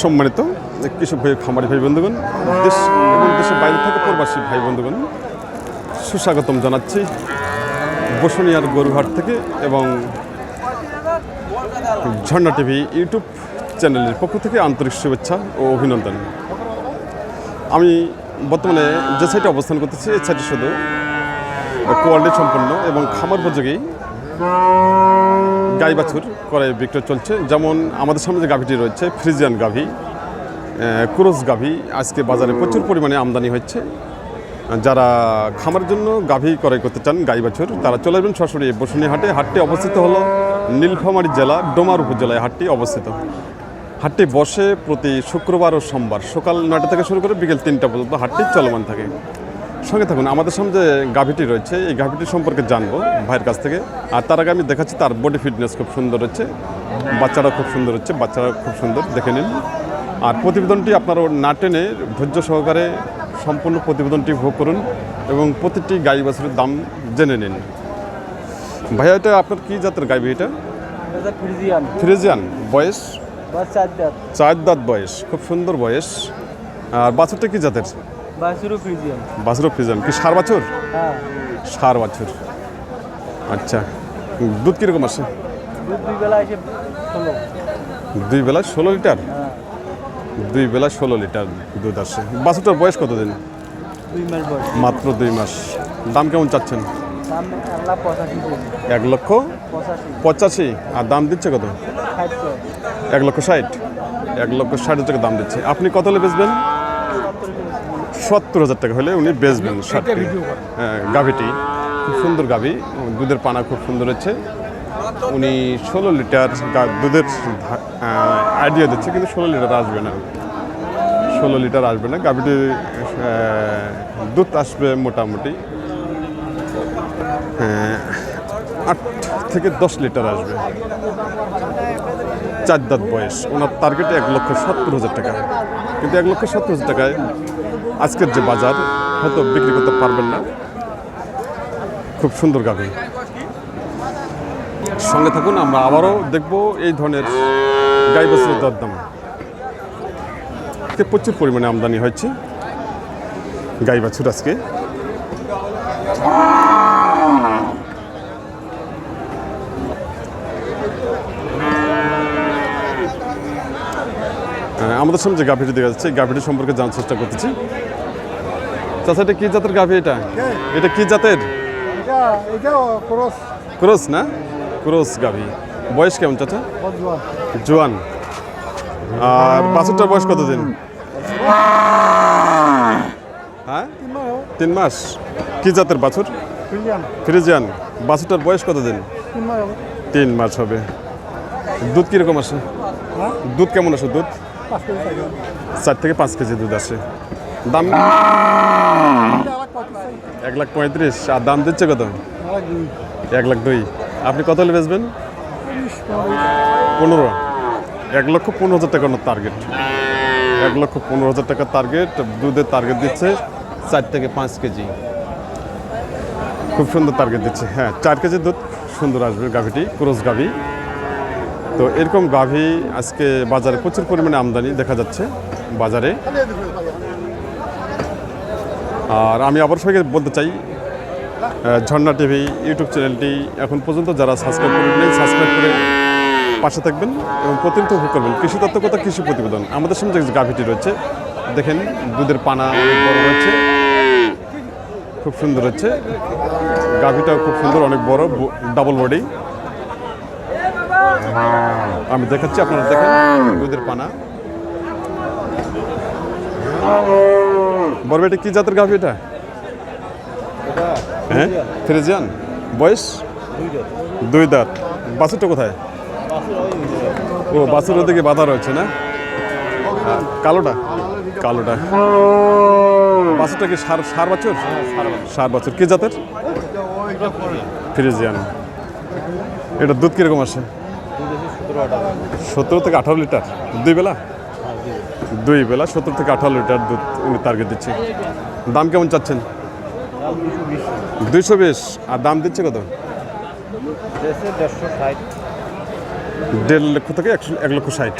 সম্মানিত কৃষক ভাই, খামারি ভাই, বন্ধুগণ, দেশ এবং দেশের বাইরে থেকে প্রবাসী ভাই, বন্ধুগণ, সুস্বাগতম জানাচ্ছি বসুনিয়ার গরুহাট থেকে এবং ঝর্ণা টিভি ইউটিউব চ্যানেলের পক্ষ থেকে আন্তরিক শুভেচ্ছা ও অভিনন্দন। আমি বর্তমানে যে সাইটে অবস্থান করতেছি, এই সাইটে শুধু কোয়ালিটি সম্পন্ন এবং খামার উপযোগী গাই বাছুর করে বিক্রয় চলছে। যেমন আমাদের সামনে যে গাভীটি রয়েছে, ফ্রিজিয়ান গাভী ক্রোস গাভী, আজকে বাজারে প্রচুর পরিমাণে আমদানি হচ্ছে। যারা খামারের জন্য গাভী ক্রয় করতে চান গাই বাছুর তারা চলে আসবেন সরাসরি বসুনি হাটে হাটটি অবস্থিত হলো নীলফামারী জেলা, ডোমার উপজেলায় হাটটি অবস্থিত। হাটটি বসে প্রতি শুক্রবার ও সোমবার সকাল নয়টা থেকে শুরু করে বিকেল তিনটা পর্যন্ত হাটটি চলমান থাকে। সঙ্গে থাকুন আমাদের সামনে যে গাভীটি রয়েছে এই গাভীটি সম্পর্কে জানব ভাইয়ের কাছ থেকে। আর তার আগে আমি দেখাচ্ছি তার বডি ফিটনেস খুব সুন্দর হচ্ছে বাচ্চারা খুব সুন্দর হচ্ছে বাচ্চারা খুব সুন্দর দেখে নিন। আর প্রতিবেদনটি আপনারা না টেনে ধৈর্য সহকারে সম্পূর্ণ প্রতিবেদনটি ভোগ করুন এবং প্রতিটি গাই বাছুরের দাম জেনে নিন। ভাইয়া এটা আপনার কী জাতের গাভী এটা? ফ্রিজিয়ান। বয়স? চার দাঁত বয়স খুব সুন্দর বয়স। আর বাছুরটা কী জাতের? ফ্রিজিয়ান। বাছুরও ফ্রিজিয়ান। কি সার বাছুর? হ্যাঁ। সার বাছুর। আচ্ছা। দুধ কীরকম আসে? দুধ দুই বেলা এসে ষোলো। দুই বেলা ষোলো লিটার? হ্যাঁ। দুই বেলা ষোলো লিটার দুধ আসে। বাছুরটার বয়স কতদিন? দুই মাস বয়স। মাত্র দুই মাস। দাম কেমন চাচ্ছেন? এক লক্ষ পঁচাশি। আর দাম দিচ্ছে কত? এক লক্ষ ষাট। এক লক্ষ ষাট হাজার টাকা দাম দিচ্ছে। আপনি কত হলে বেচবেন? সত্তর হাজার টাকা হলে উনি বেচবেন হ্যাঁ গাভীটি। খুব সুন্দর গাভী। দুধের পানা খুব সুন্দর হচ্ছে। উনি ষোলো লিটার দুধের আইডিয়া দিচ্ছে কিন্তু ষোলো লিটার আসবে না। ষোলো লিটার আসবে না। গাভীটি দুধ আসবে মোটামুটি। হ্যাঁ, আট থেকে দশ লিটার আসবে। চার দাঁত বয়স। ওনার টার্গেট এক লক্ষ সত্তর হাজার টাকা। কিন্তু এক লক্ষ সত্তর হাজার টাকায় আজকের যে বাজার, হয়তো বিক্রি করতে পারবেন না। খুব সুন্দর গাভী। সঙ্গে থাকুন, আমরা আবারও দেখব এই ধরনের গাই বছরের দরদাম প্রচুর পরিমাণে আমদানি হয়েছে গাই বাছুর আজকে আমাদের সামনে যে গাভীটি দেখা যাচ্ছে গাভীটি সম্পর্কে জানার চেষ্টা করতেছি। চাচা এটা কি জাতের গাভী এটা? এটা কি জাতের? ক্রস। ক্রস না? ক্রস গাভী। বয়স কেমন চাচা? জোয়ান। আর বাছুরটার বয়স কতদিন? হ্যাঁ? তিন মাস কি জাতের বাছুর? ফ্রিজিয়ান। বাছুরটার বয়স কতদিন? তিন মাস তিন মাস হবে। দুধ কীরকম আসে? হ্যাঁ? দুধ কেমন আসে দুধ? চার থেকে পাঁচ কেজি দুধ আসে। দাম? এক লাখ পঁয়ত্রিশ। আর দাম দিচ্ছে কত? এক লাখ দুই। আপনি কত হলে বেচবেন? পনেরো। এক লক্ষ পনেরো হাজার টাকা ওনার টার্গেট এক লক্ষ পনেরো হাজার টাকার টার্গেট দুধের টার্গেট দিচ্ছে চার থেকে পাঁচ কেজি। খুব সুন্দর টার্গেট দিচ্ছে। হ্যাঁ চার কেজি দুধ সুন্দর আসবে গাভীটি ক্রোস গাভী। তো এরকম গাভী আজকে বাজারে প্রচুর পরিমাণে আমদানি দেখা যাচ্ছে বাজারে। আর আমি আবার সবাইকে বলতে চাই ঝর্ণা টিভি ইউটিউব চ্যানেলটি এখন পর্যন্ত যারা সাবস্ক্রাইব করেন সাবস্ক্রাইব করে পাশে থাকবেন এবং প্রতিনিয়ত উপভোগ করবেন। কৃষি তত্ত্বকতা কৃষি প্রতিবেদন। আমাদের সামনে যে গাভীটি রয়েছে, দেখেন দুধের পানা অনেক বড় রয়েছে খুব সুন্দর হচ্ছে। গাভীটাও খুব সুন্দর, অনেক বড় ডাবল বডি আমি দেখাচ্ছি, আপনারা দেখেন দুধের পানা। বড় এটা কি জাতের গাভী এটা? হ্যাঁ? ফ্রিজিয়ান? বয়স? দুই দাঁত। বাছুরটা কোথায়? ও বাছুর ওদিকে বাধা রয়েছে না? কালোটা? কালোটা। বাছুরটা কি সার সার বাছুর? সার বাছুর। কি জাতের? ফ্রিজিয়ান। এটা দুধ কীরকম আসে? সতেরো থেকে আঠারো লিটার। দুই বেলা? দুই বেলা সত্তর থেকে আঠারো লিটার দুধ উনি টার্গেট দিচ্ছে। দাম কেমন চাচ্ছেন? দুইশো বিশ। আর দাম দিচ্ছে কত? দেড় লক্ষ থেকে একশো, এক লক্ষ ষাট।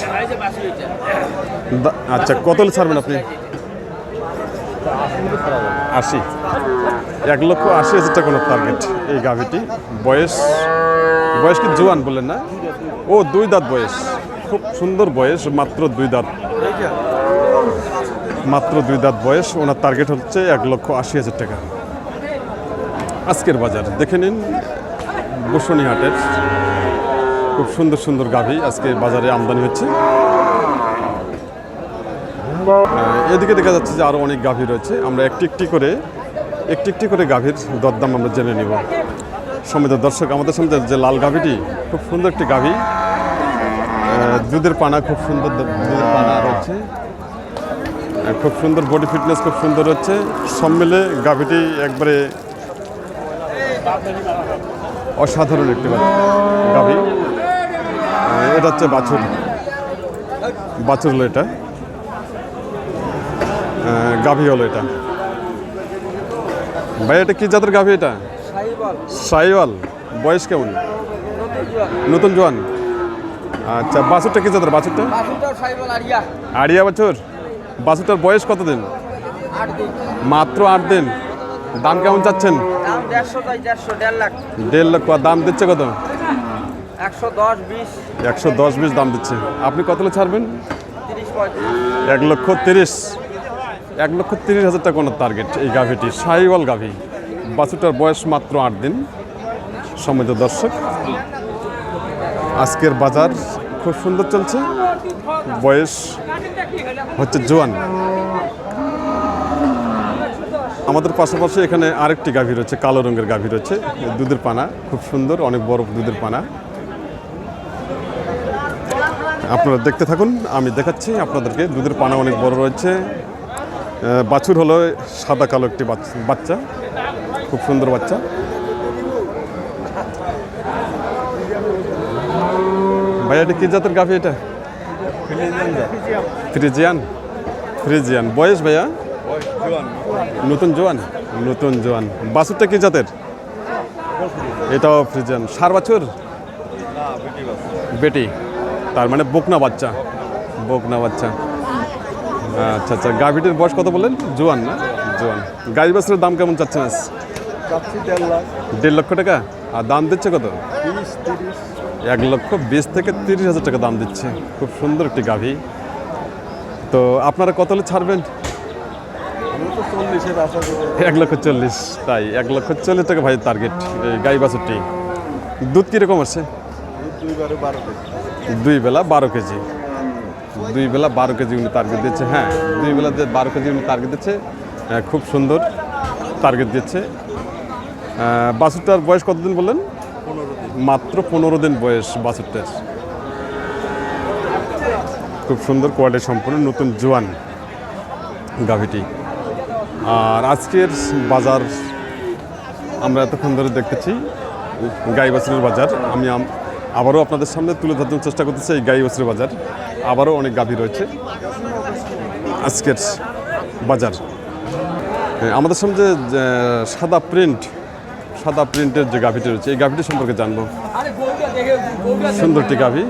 আচ্ছা কত ছাড়বেন আপনি? আশি। এক লক্ষ আশি হাজার টাকা কোনো টার্গেট এই গাভিটি। বয়স বয়স কি জোয়ান বললেন না? ও দুই দাঁত বয়স। খুব সুন্দর বয়স, মাত্র দুই দাঁত। মাত্র দুই দাঁত বয়স, ওনার টার্গেট হচ্ছে এক লক্ষ আশি হাজার টাকা। আজকের বাজার, দেখে নিন বসুনি হাটের খুব সুন্দর সুন্দর গাভী আজকে বাজারে আমদানি হচ্ছে। এদিকে দেখা যাচ্ছে যে আরও অনেক গাভী রয়েছে। আমরা একটি একটি করে, একটি একটি করে গাভীর দরদাম আমরা জেনে নিব। সমিত দর্শক, আমাদের সামনে যে লাল গাভীটি, খুব সুন্দর একটি গাভী। দুধের পানা খুব সুন্দর দুধের পানা রয়েছে। খুব সুন্দর বডি ফিটনেস খুব সুন্দর হচ্ছে। সব মিলে গাভীটি একবারে অসাধারণ একটি গাভী। এটা হচ্ছে বাছুর। বাছুর হলো এটা। গাভী হলো এটা। ভাই এটা কি জাতের গাভী এটা? সাইওয়াল বয়স কেমন? নতুন জোয়ান। আচ্ছা বাছুরটা কি জাতের? বাছুরটা? আড়িয়া বছর? বাছুরটার বয়স কত দিন মাত্র আট দিন। দাম কেমন চাচ্ছেন? দেড় লাখ। লক্ষ আর দাম দিচ্ছে কত? একশো দশ বিশ। একশো দশ বিশ দাম দিচ্ছে। আপনি কত ছাড়বেন? এক লক্ষ তিরিশ। এক লক্ষ তিরিশ হাজার টাকা ওনার টার্গেট এই গাভীটি সাইওয়াল গাভী। বাছুরটার বয়স মাত্র আট দিন। সমৃদ্ধ দর্শক আজকের বাজার খুব সুন্দর চলছে। বয়স হচ্ছে জোয়ান। আমাদের পাশাপাশি এখানে আরেকটি গাভী রয়েছে, কালো রঙের গাভী রয়েছে, দুধের পানা, খুব সুন্দর, অনেক বড় দুধের পানা। আপনারা দেখতে থাকুন, আমি দেখাচ্ছি আপনাদেরকে, দুধের পানা অনেক বড় রয়েছে। বাছুর হলো সাদা কালো একটি বাচ- বাচ্চা, খুব সুন্দর বাচ্চা। ভাইয়া এটা কি জাতের গাভি এটা? ফ্রিজিয়ান। ফ্রিজিয়ান। বয়স ভাইয়া? নতুন জোয়ান। নতুন জোয়ান। বাছুরটা কি জাতের? এটাও ফ্রিজিয়ান। সার বাছুর? বেটি। তার মানে বকনা বাচ্চা। বকনা বাচ্চা। আচ্ছা আচ্ছা। গাভিটির বয়স কত বললেন? জোয়ান না? জোয়ান। গাই বাছুরের দাম কেমন চাচ্ছেন আজ? দেড় লক্ষ টাকা? আর দাম দিচ্ছে কত? তিরিশ। এক লক্ষ বিশ থেকে তিরিশ হাজার টাকা দাম দিচ্ছে। খুব সুন্দর একটি গাভী। তো আপনারা কত হলে ছাড়বেন? এক লক্ষ চল্লিশ তাই এক লক্ষ চল্লিশ টাকা ভাই টার্গেট এই গাই বাছুরটি। দুধ কীরকম আছে? দুই বেলা বারো কেজি। দুই বেলা বারো কেজি উনি টার্গেট দিচ্ছে হ্যাঁ দুই বেলা বারো কেজি উনি টার্গেট দিচ্ছে আহ, খুব সুন্দর টার্গেট দিচ্ছে। বাছুরটার বয়স কতদিন বললেন? মাত্র পনেরো দিন বয়স বাছুরটার। খুব সুন্দর কোয়ালিটি সম্পূর্ণ নতুন জোয়ান গাভিটি। আর আজকের বাজার আমরা এতক্ষণ ধরে দেখতেছি গাই বাছুরের বাজার। আমি আবারও আপনাদের সামনে তুলে ধরার চেষ্টা করতেছি এই গাই বাছুরের বাজার। আবারও অনেক গাভী রয়েছে আজকের বাজার। আমাদের সামনে সাদা প্রিন্ট সাদা প্রিন্টের যে গাভীটি রয়েছে এই গাভীটি সম্পর্কে জানব। দেখে সুন্দরটি গাভী।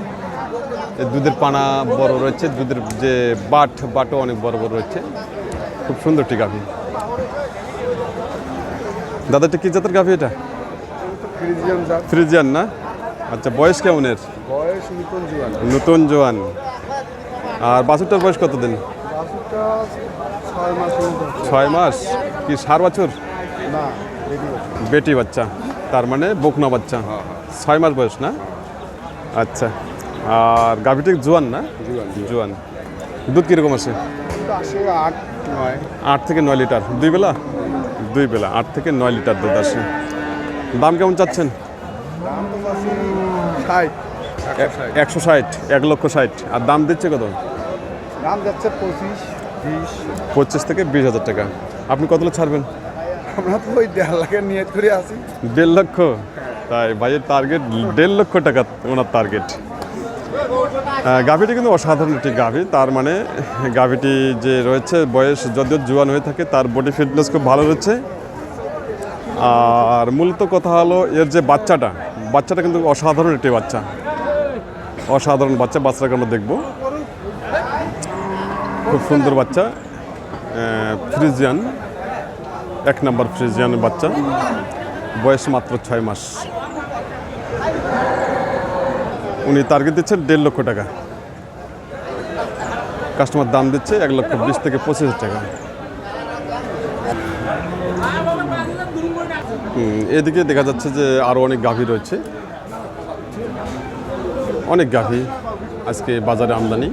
এই দুধের পানা বড় রয়েছে দুধের যে বাট বাটও অনেক বড় বড় রয়েছে। খুব সুন্দরটি গাভী। দাদা এটা কি জাতের গাভী এটা? ফ্রিজিয়ান না? আচ্ছা বয়স কেমন এর? নতুন জোয়ান। আর বাছুরটার বয়স কতদিন? ছয় মাস? কি সার বাছুর? না। বেটি বাচ্চা তার মানে বকনা বাচ্চা। ছয় মাস বয়স না? আচ্ছা। আর গাভীটি জোয়ান না? জুয়ান দুধ কীরকম আছে? আসে আট থেকে নয় লিটার। দুই বেলা? দুই বেলা। আট থেকে নয় লিটার দুধ আসে। দাম কেমন চাচ্ছেন? একশো ষাট। এক লক্ষ ষাট। আর দাম দিচ্ছে কত? দাম যাচ্ছে পঁচিশ পঁচিশ থেকে বিশ হাজার টাকা। আপনি কতগুলো ছাড়বেন? আমরা তো ওই দেড় লাখের নিয়ত করে আছি। দেড় লক্ষ? তাই ভাইয়ের টার্গেট দেড় লক্ষ টাকা ওনার টার্গেট গাভিটি কিন্তু অসাধারণ একটি গাভি। তার মানে গাভিটি যে রয়েছে, বয়স যদিও জোয়ান হয়ে থাকে, তার বডি ফিটনেস খুব ভালো রয়েছে। আর মূলত কথা হলো, এর যে বাচ্চাটা বাচ্চাটা কিন্তু অসাধারণ একটি বাচ্চা। অসাধারণ বাচ্চা বাচ্চাকে আমরা দেখব। খুব সুন্দর বাচ্চা ফ্রিজিয়ান। এক নম্বর ফ্রিজিয়ানের বাচ্চা। বয়স মাত্র ছয় মাস। উনি টার্গেট দিচ্ছেন দেড় লক্ষ টাকা। কাস্টমার দাম দিচ্ছে এক লক্ষ বিশ থেকে পঁচিশ টাকা। এদিকে দেখা যাচ্ছে যে আরও অনেক গাভী রয়েছে। অনেক গাভী আজকে বাজারে আমদানি।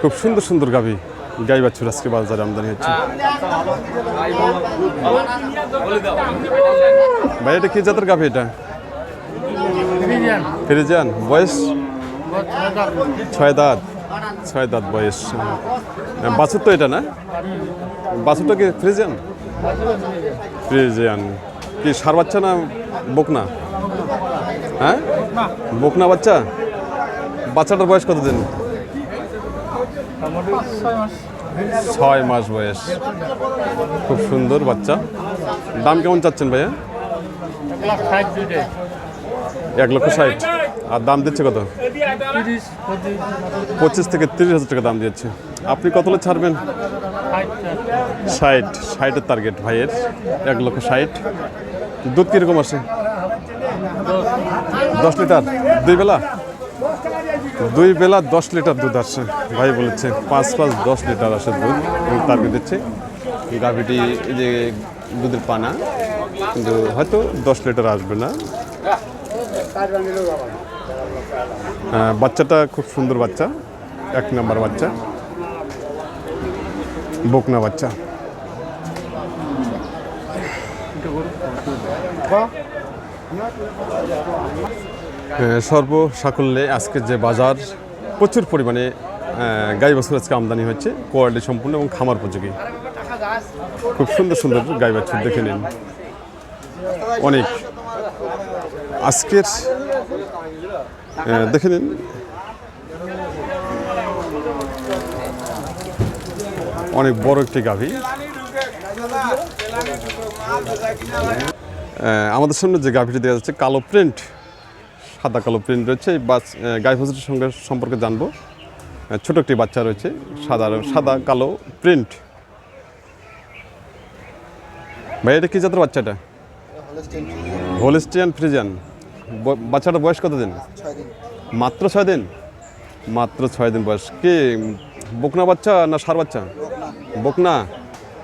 খুব সুন্দর সুন্দর গাভী গাই বাছুর আজকে বাজারে আমদানি হচ্ছে। ভাই এটা কি জাতের গাভী এটা? ফিরিজান বয়স? ছয় দাঁত। ছয় দাঁত বয়স। হ্যাঁ, বাছুর তো এটা না? বাছুরটা কি ফ্রিজিয়ান? ফ্রিজিয়ান। কি সার বাচ্চা না বকনা? হ্যাঁ? বকনা বাচ্চা? বাচ্চাটার বয়স কত দিন ছয় মাস। বয়স। খুব সুন্দর বাচ্চা। দাম কেমন চাচ্ছেন ভাইয়া? এক লক্ষ ষাট। আর দাম দিচ্ছে কত? পঁচিশ। থেকে তিরিশ হাজার টাকা দাম দিচ্ছে আপনি কত ছাড়বেন? ষাট ষাটের টার্গেট ভাইয়ের। এক লক্ষ ষাট। দুধ কীরকম আসে দশ লিটার। দুই বেলা? দুই বেলা দশ লিটার দুধ আসছে ভাই বলেছে পাঁচ পাঁচ দশ লিটার আসে দুধ। এবং দিচ্ছে। গাভিটি যে দুধের পানা কিন্তু হয়তো দশ লিটার আসবে না। হ্যাঁ, বাচ্চাটা খুব সুন্দর বাচ্চা। এক নাম্বার বাচ্চা। বকনা বাচ্চা। সর্ব সাকল্যে আজকে যে বাজার, প্রচুর পরিমাণে গাই বাছুর আজকে আমদানি হচ্ছে, কোয়ালিটি সম্পূর্ণ এবং খামার উপযোগী। খুব সুন্দর সুন্দর গাই বাছুর দেখে নিন। অনেক। আজকের দেখে নিন। অনেক বড় একটি গাভী। আমাদের সামনে যে গাভীটি দেখা যাচ্ছে, কালো প্রিন্ট। সাদা কালো প্রিন্ট রয়েছে বাস গাই সঙ্গে সম্পর্কে জানব। ছোট একটি বাচ্চা রয়েছে, সাদা সাদা কালো প্রিন্ট। ভাই, এটা কী জাতের বাচ্চাটা হোলিস্টিয়ান ফ্রিজিয়ান। ব- বাচ্চাটার বয়স কত দিন মাত্র ছয় দিন? মাত্র ছয় দিন বয়স। কি, বকনা বাচ্চা না সার বাচ্চা? বকনা।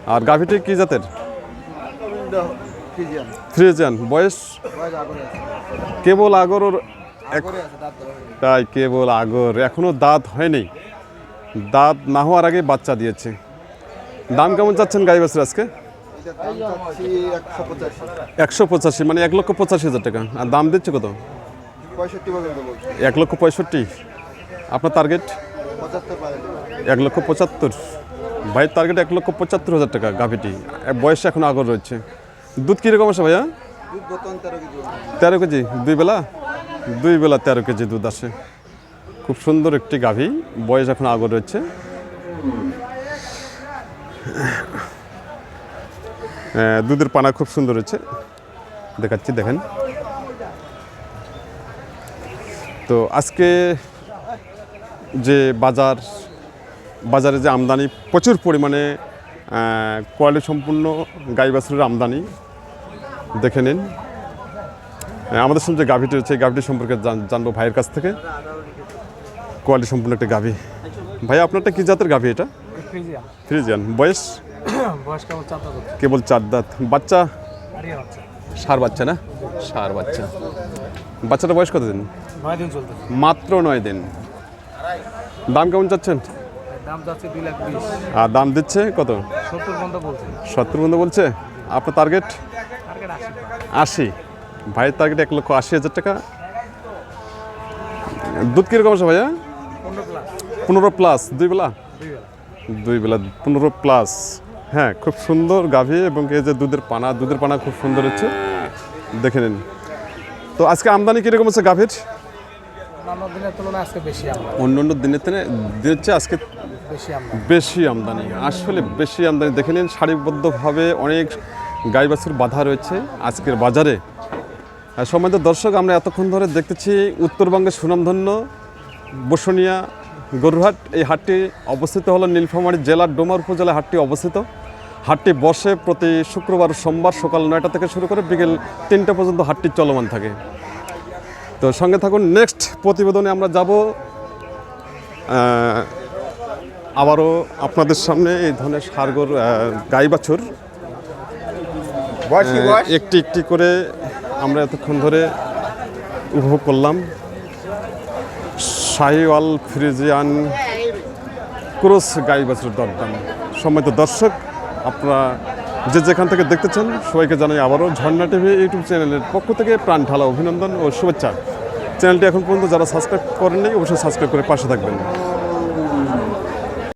আর গাভীটি কী জাতের? ফ্রিজিয়ান। বয়স? কেবল আগর। তাই কেবল আগর এখনও দাঁত হয়নি। দাঁত না হওয়ার আগে বাচ্চা দিয়েছে। দাম কেমন চাচ্ছেন গাই বাছুর আজকে? একশো পঁচাশি। মানে এক লক্ষ পঁচাশি হাজার টাকা। আর দাম দিচ্ছে কত? এক লক্ষ পঁয়ষট্টি। আপনার টার্গেট এক লক্ষ পঁচাত্তর। ভাইয়ের টার্গেট এক লক্ষ পঁচাত্তর হাজার টাকা গাভিটি। বয়স এখন আগর রয়েছে। দুধ কীরকম আসে ভাইয়া? তেরো কেজি। দুই বেলা? দুই বেলা তেরো কেজি দুধ আসে। খুব সুন্দর একটি গাভী বয়স এখন আগর রয়েছে। দুধের পানা খুব সুন্দর হচ্ছে দেখাচ্ছি দেখেন। তো আজকে যে বাজার বাজারে যে আমদানি প্রচুর পরিমাণে কোয়ালিটি সম্পূর্ণ গাই বাছুরের আমদানি। দেখে নিন। আমাদের সঙ্গে যে গাভীটি রয়েছে এই গাভীটি সম্পর্কে জান- জানব ভাইয়ের কাছ থেকে। কোয়ালিটি সম্পূর্ণ একটা গাভী। ভাই আপনারটা কি জাতের গাভী এটা? ফ্রিজিয়ান। বয়স? কেবল চার দাঁত বাচ্চা? সার বাচ্চা না? সার বাচ্চা। বাচ্চাটা বয়স কত দিন মাত্র নয় দিন। দাম কেমন চাচ্ছেন? আর দাম দিচ্ছে কত? সত্তর বন্ধু বলছে। আপনার টার্গেট আশি। ভাইয়ের টার্গেট এক লক্ষ আশি হাজার টাকা। দুধ কীরকম আছে ভাইয়া? পনেরো প্লাস দুই বেলা? দুই বেলা। পনেরো প্লাস হ্যাঁ খুব সুন্দর গাভী এবং এই যে দুধের পানা দুধের পানা খুব সুন্দর হচ্ছে। দেখে নিন। তো আজকে আমদানি কীরকম আছে গাভীর? অন্য অন্য দিনের দিনের চেয়ে আজকে বেশি আমদানি। আসলে বেশি আমদানি। দেখে নিন, সারিবদ্ধভাবে অনেক গাই বাছুর বাধা রয়েছে আজকের বাজারে। সম্মানিত দর্শক, আমরা এতক্ষণ ধরে দেখতেছি উত্তরবঙ্গের সুনামধন্য বসুনিয়া গরুহাট এই হাটটি অবস্থিত হলো নীলফামারী জেলার ডোমার উপজেলায় হাটটি অবস্থিত। হাটটি বসে প্রতি শুক্রবার সোমবার সকাল নয়টা থেকে শুরু করে বিকেল তিনটা পর্যন্ত হাটটি চলমান থাকে। তো সঙ্গে থাকুন, নেক্সট প্রতিবেদনে আমরা যাব আবারও আপনাদের সামনে এই ধরনের সারগর গাই বাছুর একটি একটি করে আমরা এতক্ষণ ধরে উপভোগ করলাম। শাহিওয়াল ফ্রিজিয়ান ক্রস গাই বাছুর দরদাম। সম্মানিত দর্শক আপনারা যে যেখান থেকে দেখতেছেন সবাইকে জানাই আবারও ঝর্ণা টিভি ইউটিউব চ্যানেলের পক্ষ থেকে প্রাণ ঢালা অভিনন্দন ও শুভেচ্ছা। চ্যানেলটি এখন পর্যন্ত যারা সাবস্ক্রাইব করেননি অবশ্যই সাবস্ক্রাইব করে পাশে থাকবেন।